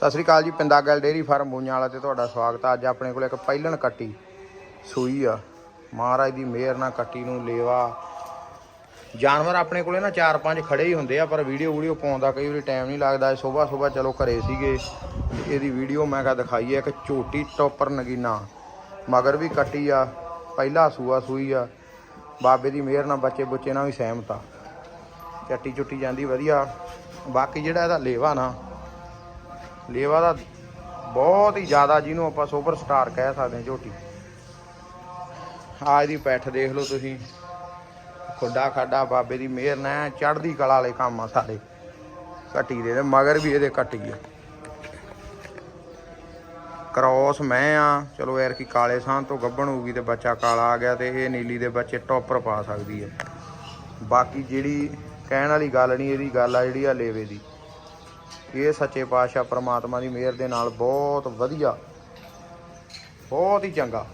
ਸਤਿ ਸ੍ਰੀ ਅਕਾਲ ਜੀ ਪਿੰਦਾ ਗੱਲ dairy farm ਬੂਈਆਂ ਵਾਲਾ ਤੇ ਤੁਹਾਡਾ ਸਵਾਗਤ ਆ। ਅੱਜ ਆਪਣੇ ਕੋਲ ਇੱਕ ਪਹਿਲਣ ਕੱਟੀ ਸੂਈ ਆ। ਮਹਾਰਾਜ ਦੀ ਮਿਹਰ ਨਾਲ ਕੱਟੀ ਨੂੰ ਲੇਵਾ। ਜਾਨਵਰ ਆਪਣੇ ਕੋਲੇ ਨਾ ਚਾਰ ਪੰਜ ਖੜੇ ਹੀ ਹੁੰਦੇ ਆ, ਪਰ ਵੀਡੀਓ ਵੀਡੀਓ ਪਾਉਣ ਦਾ ਕਈ ਵਾਰੀ ਟਾਈਮ ਨਹੀਂ ਲੱਗਦਾ। ਸਵੇਰ ਸਵੇਰ ਚਲੋ ਘਰੇ ਸੀਗੇ, ਤੇ ਇਹਦੀ ਵੀਡੀਓ ਮੈਂ ਕਹਾ ਦਿਖਾਈ ਹੈ ਇੱਕ ਝੋਟੀ ਟੋਪਰ ਨਗੀਨਾ। ਮਗਰ ਵੀ ਕੱਟੀ ਆ, ਪਹਿਲਾ ਸੂਆ ਸੂਈ ਆ। ਬਾਬੇ ਦੀ ਮਿਹਰ ਨਾਲ ਬੱਚੇ ਬੁੱਚੇ ਨਾਲ ਵੀ ਸਹਿਮਤ ਆ। ਚੱਟੀ ਚੁੱਟੀ ਜਾਂਦੀ, ਵਧੀਆ। ਬਾਕੀ ਜਿਹੜਾ ਇਹਦਾ ਲੇਵਾ ਨਾ ਲੇਵਾ ਦਾ ਬਹੁਤ ਹੀ ਜ਼ਿਆਦਾ ਜਿਹਨੂੰ ਆਪਾਂ ਸੁਪਰ ਸਟਾਰ ਕਹਿ ਸਕਦੇ ਹਾਂ, ਝੋਟੀ। ਆਹ ਦੀ ਪੈਠ ਦੇਖ ਲਓ ਤੁਸੀਂ। ਖੁੱਡਾ ਖਾਡਾ ਬਾਬੇ ਦੀ ਮਿਹਰ ਨਾਲ ਚੜ੍ਹਦੀ ਕਲਾ ਵਾਲੇ ਕੰਮ ਆ ਸਾਰੇ ਘਟੀ ਦੇ ਮਗਰ ਵੀ ਇਹਦੇ ਕੱਟੀ ਆ। ਕ੍ਰੋਸ ਮੈਂ ਆ, ਚਲੋ ਯਾਰ ਕੀ ਕਾਲੇ ਸਾਂ ਤੋਂ ਗੱਭਣ ਹੋਊਗੀ ਤੇ ਬੱਚਾ ਕਾਲਾ ਆ ਗਿਆ ਤੇ ਇਹ ਨੀਲੀ ਦੇ ਬੱਚੇ ਟੌਪਰ ਪਾ ਸਕਦੀ ਹੈ ਬਾਕੀ ਜਿਹੜੀ ਕਹਿਣ ਵਾਲੀ ਗੱਲ ਨਹੀਂ, ਇਹਦੀ ਗੱਲ ਆ ਜਿਹੜੀ ਆ ਲੇਵੇ ਦੀ। ਇਹ ਸੱਚੇ ਪਾਤਸ਼ਾਹ ਪ੍ਰਮਾਤਮਾ ਦੀ ਮਿਹਰ ਦੇ ਨਾਲ ਬਹੁਤ ਵਧੀਆ ਬਹੁਤ ਹੀ ਚੰਗਾ।